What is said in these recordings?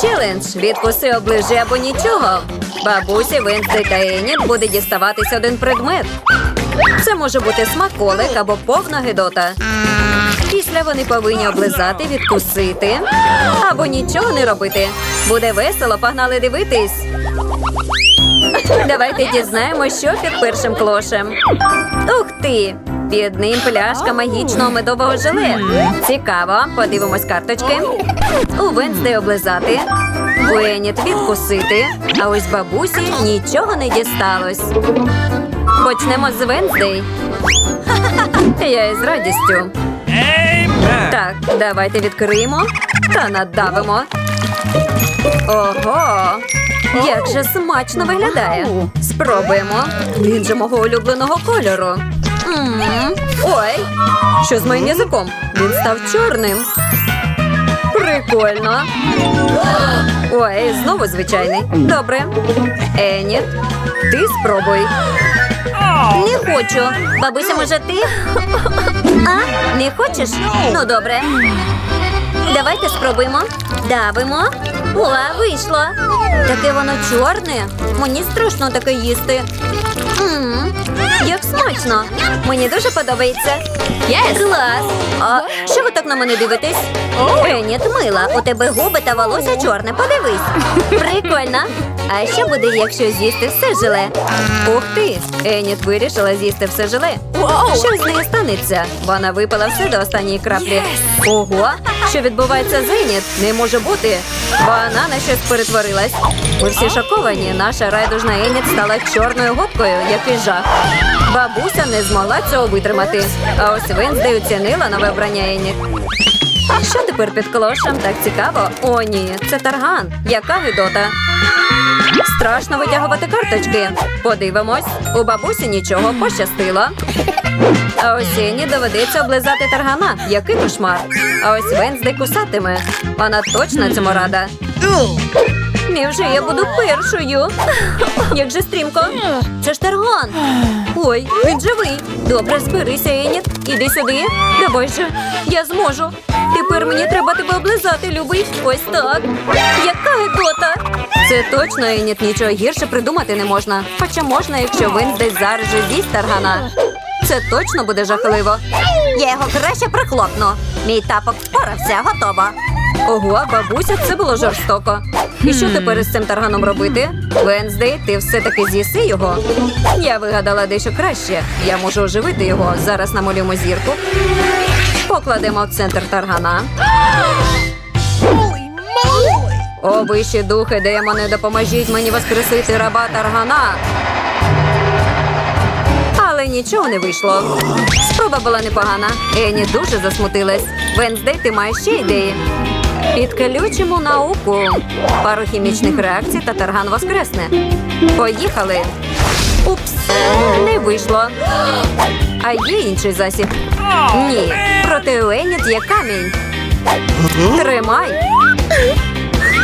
челендж. Відкуси оближи або нічого. Бабусі, Венсдей та Еніт буде діставатись один предмет. Це може бути смаколик або повна гидота. Після вони повинні облизати, відкусити або нічого не робити. Буде весело, погнали дивитись. Давайте дізнаємося, що під першим клошем. Ух ти! Під ним пляшка магічного медового желе. Цікаво, подивимось карточки. У Венсдей облизати. У відкусити. А ось бабусі нічого не дісталось. Почнемо з Венсдей. Я із радістю. Так, давайте відкриємо та надавимо. Ого! Як же смачно виглядає. Спробуємо. Він же мого улюбленого кольору. Ой, що з моїм язиком? Він став чорним. Прикольно. Ой, знову звичайний. Добре. Еніт, ти спробуй. Не хочу. Бабуся, може ти? А? Не хочеш? Ну, добре. Давайте спробуємо. Давимо. О, вийшло. Таке воно чорне. Мені страшно таке їсти. м як смачно. Мені дуже подобається. Yes. Клас. А що ви так на мене дивитесь? Еніт, мила, у тебе губи та волосся чорне. Подивись. Прикольно. А що буде, якщо з'їсти все желе? Ух ти! Еніт вирішила з'їсти все желе. Що з нею станеться? Вона випила все до останньої краплі. Ого! Що відбувається з Еніт? Не може бути. Вона на щось перетворилась. Усі шоковані. Наша райдужна Еніт стала чорною губкою. Який жах. Бабуся не змогла цього витримати. А ось Венздей оцінила нове вбрання Еніт. Що тепер під клошем? Так цікаво. О, ні, це тарган. Яка гидота. Страшно витягувати карточки. Подивимось. У бабусі нічого пощастило. А ось Ені доведеться облизати таргана. Який кошмар. А ось Венздей кусатиме. Вона точно цьому рада. Невже я буду першою? Як же стрімко? Це ж тарган. Ой, він живий. Добре, зберися, Еніт. Іди сюди. Давай же, я зможу. Тепер мені треба тебе облизати, любий. Ось так. Яка гидота. Це точно, Еніт, нічого гірше придумати не можна. Хоча можна, якщо він десь зараз же з'їсть таргана. Це точно буде жахливо. Я його краще прихлопну. Мій тапок впорався, готово. Ого, бабуся, це було жорстоко. І що тепер із цим тарганом робити? Венздей, ти все-таки з'їси його. Я вигадала дещо краще. Я можу оживити його. Зараз намалюємо зірку. Покладемо в центр таргана. О, вищі духи, демони, допоможіть мені воскресити раба таргана. Але нічого не вийшло. Спроба була непогана. Ені дуже засмутилась. Венздей, ти маєш ще ідеї. Підключимо науку. Пару хімічних реакцій та тарган воскресне. Поїхали. Упс, не вийшло. А є інший засіб? Ні. Проти Еніт є камінь. Тримай.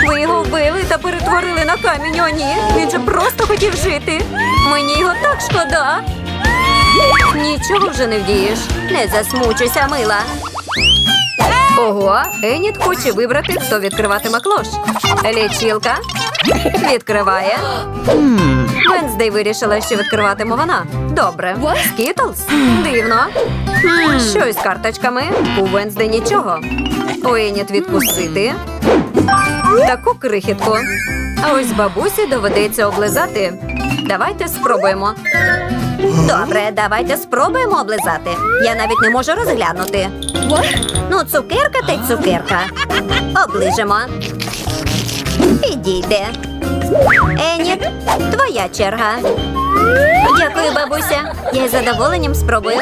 Ви його вбили та перетворили на камінь. О, ні. Він же просто хотів жити. Мені його так шкода. Нічого вже не вдієш. Не засмучуйся, мила. Ого, Еніт хоче вибрати, хто відкриватиме клош. Лічілка відкриває. Венздей вирішила, що відкриватиме вона. Добре. Скітлз? Дивно. Що із карточками? У Венздей нічого. У Еніт відкусити. Таку крихітку. А ось бабусі доведеться облизати. Давайте спробуємо. Добре, давайте спробуємо облизати. Я навіть не можу розглянути. Ну, цукерка та й цукерка. Оближемо. Підійде. Еніт, твоя черга. Дякую, бабуся. Я із задоволенням спробую.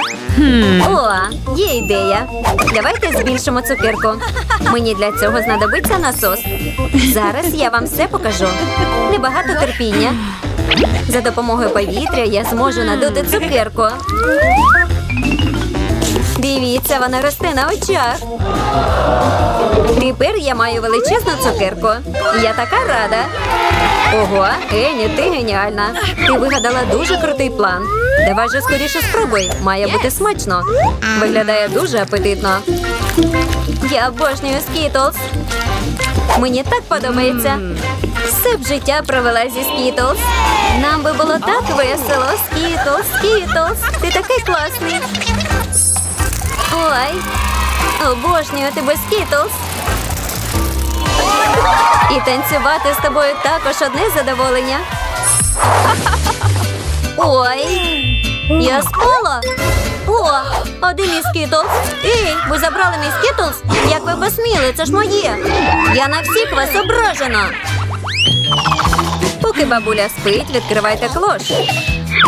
О, є ідея. Давайте збільшимо цукерку. Мені для цього знадобиться насос. Зараз я вам все покажу. Небагато терпіння. За допомогою повітря я зможу надути цукерку. Дивіться, вона росте на очах. Тепер я маю величезну цукерку. Я така рада. Ого, Ені, ти геніальна. Ти вигадала дуже крутий план. Давай же скоріше спробуй. Має бути смачно. Виглядає дуже апетитно. Я обожнюю скітлз. Мені так подобається. Все б життя провела зі Скітлз. Нам би було так весело. Скітлз, Скітлз, ти такий класний. Ой, обожнюю тебе, Скітлз. І танцювати з тобою також одне задоволення. Ой, я спала. О, один із Скітлз. Ей, ви забрали мій Скітлз? Як ви посміли, це ж моє. Я на всіх вас ображена. Поки бабуля спить, відкривайте клош.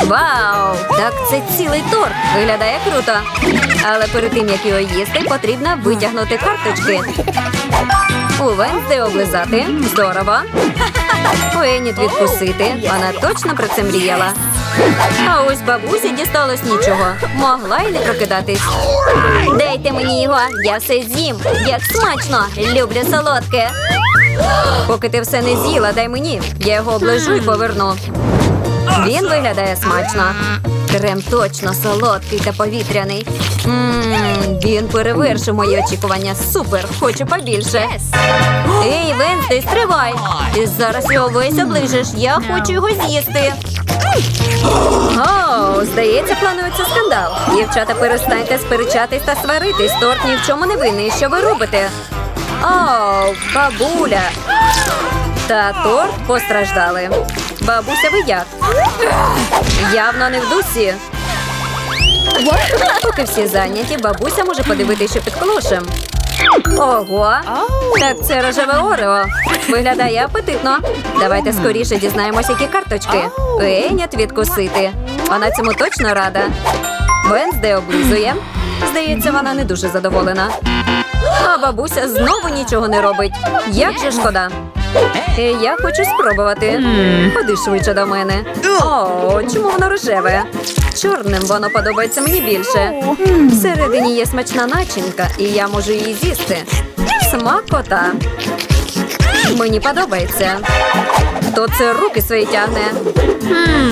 Вау! Так це цілий торт. Виглядає круто. Але перед тим, як його їсти, потрібно витягнути карточки. У Венсди облизати. Здорово. У Еніт відкусити. Вона точно про це мріяла. А ось бабусі дісталось нічого. Могла й не прокидатись. Дайте мені його, я все з'їм. Як смачно! Люблю солодке. Поки ти все не з'їла, дай мені. Я його оближу і поверну. Він виглядає смачно. Крем точно солодкий та повітряний. Ммм, він перевершив мої очікування. Супер! Хочу побільше. Ей, Венстей, стривай! Ти зараз його весь оближеш. Я хочу його з'їсти. О, здається, планується скандал. Дівчата, перестаньте сперечатись та сваритись. Торт ні в чому не винний. Що ви робите? О, бабуля. Та торт постраждали. Бабуся, ви як? Явно не в дусі. Поки всі зайняті, бабуся може подивитися, що під колошем. Ого! Так це рожеве орео. Виглядає апетитно. Давайте скоріше дізнаємося, які карточки. Енят відкусити. Вона цьому точно рада. Венсде облизує. Здається, вона не дуже задоволена. А бабуся знову нічого не робить. Як же шкода. Е, Я хочу спробувати. Ходи швидше до мене. О, чому воно рожеве? Чорним воно подобається мені більше. Всередині є смачна начинка, і я можу її з'їсти. Смакота. Мені подобається. Хто це руки свої тягне?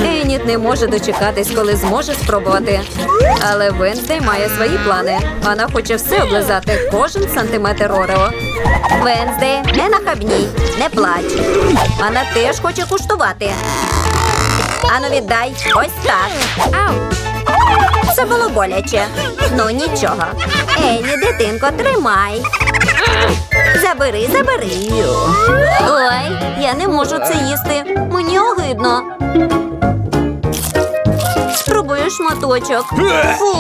Еніт не може дочекатись, коли зможе спробувати. Але Венздей має свої плани. Вона хоче все облизати, кожен сантиметр Орео. Венздей, не нахабній, не плач. Вона теж хоче куштувати. Ану, віддай. Ось так. Це було боляче. Ну нічого. Ені, дитинко, тримай. Забери, забери. Ой, я не можу це їсти. Мені огидно. Спробую шматочок. Фу,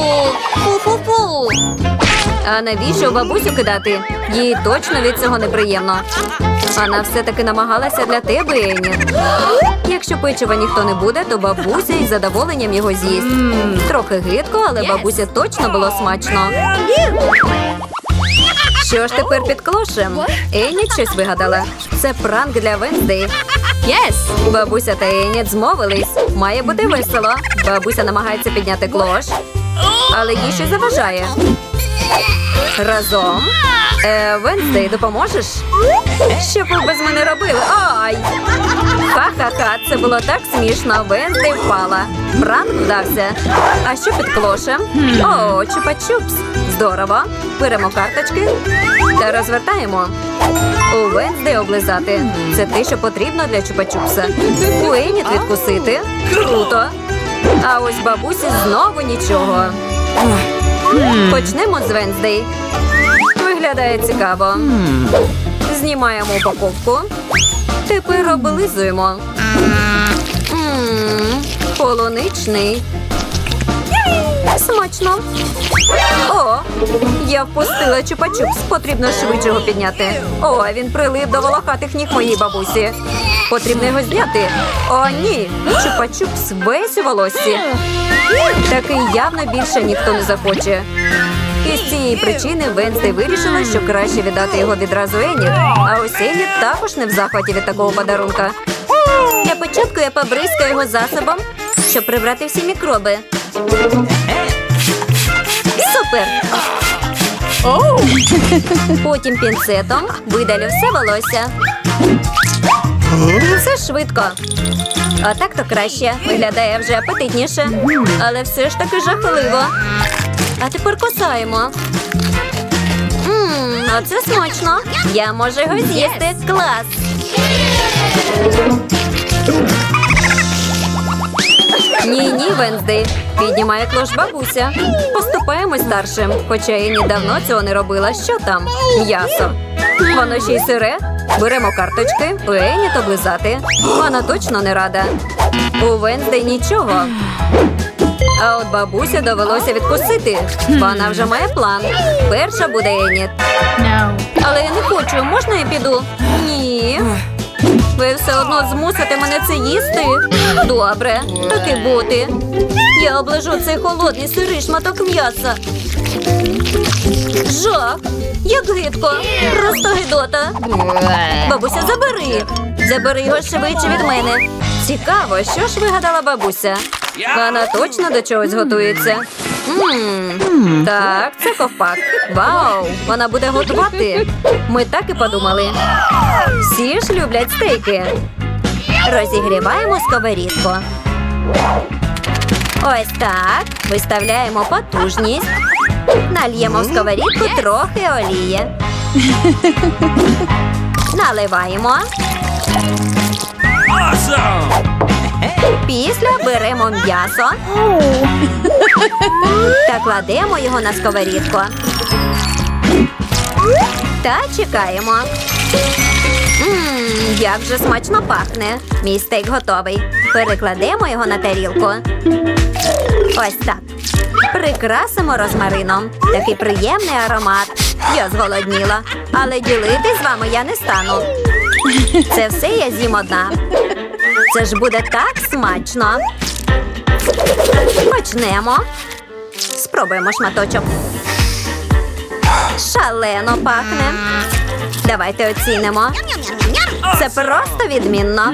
фу-фу-фу. А навіщо бабусю кидати? Їй точно від цього неприємно. Вона все-таки намагалася для тебе, Ені. Якщо печива ніхто не буде, то бабуся із задоволенням його з'їсть. Трохи гидко, але бабуся точно було смачно. Що ж тепер під клошем? Еніт щось вигадала. Це пранк для Венздей. Єс! Бабуся та Еніт змовились. Має бути весело. Бабуся намагається підняти клош, але їй щось заважає. Разом. Е, Венздей, допоможеш? Що ви без мене робили? Ай! Ха-ха-ха, це було так смішно. Венздей впала. Пранк вдався. А що під клошем? О, чупа-чупс. Здорово. Беремо карточки та розвертаємо. У Венздей облизати. Це те, що потрібно для чупа-чупса. У відкусити. Круто. А ось бабусі знову нічого. Почнемо з Венздей. Виглядає цікаво. Знімаємо упаковку. Тепер облизуємо. Мм, полуничний. Смачно. О, я впустила чупа-чупс. Потрібно швидше його підняти. О, він прилип до волохатих ніг моїй бабусі. Потрібно його зняти. О, ні. Чупа-чупс весь у волоссі. Такий явно більше ніхто не захоче. І з цієї причини Венсдей вирішила, що краще віддати його відразу Ені. А ось Ені також не в захваті від такого подарунка. Для початку я побризкаю його засобом, щоб прибрати всі мікроби. Супер! Потім пінцетом видалю все волосся. Все швидко. Отак то краще. Виглядає вже апетитніше. Але все ж таки жахливо. А тепер кусаємо. Оце смачно. Я можу його з'їсти. Клас. Ні, ні, Венздей. Піднімає клош бабуся. Поступаємось старшим. Хоча я недавно цього не робила. Що там? М'ясо. Воно ще й сире. Беремо карточки, у Ені то близати. Вона точно не рада. У Венздей нічого. А от бабуся довелося відкусити. Вона вже має план. Перша буде Еніт. Але я не хочу, можна я піду? Ні. Ви все одно змусите мене це їсти. Добре, так і бути. Я оближу цей холодний сирий шматок м'яса. Жах! Як гидко! Просто гидота. Бабуся, забери. Забери його швидше від мене. Цікаво, що ж вигадала бабуся? Вона точно до чогось готується. Мм, так, це ковпак. Вау! Вона буде готувати. Ми так і подумали. Всі ж люблять стейки. Розігріваємо сковорідку. Ось так. Виставляємо потужність. Нальємо в сковорідку трохи олії. Наливаємо. Після беремо м'ясо та кладемо його на сковорідку. Та чекаємо. Мм, як же смачно пахне. Мій стейк готовий. Перекладемо його на тарілку. Ось так. Прикрасимо розмарином. Такий приємний аромат. Я зголодніла, але ділитись з вами я не стану. Це все я з'їм одна. Це ж буде так смачно. Почнемо. Спробуємо шматочок. Шалено пахне. Давайте оцінимо. Це просто відмінно.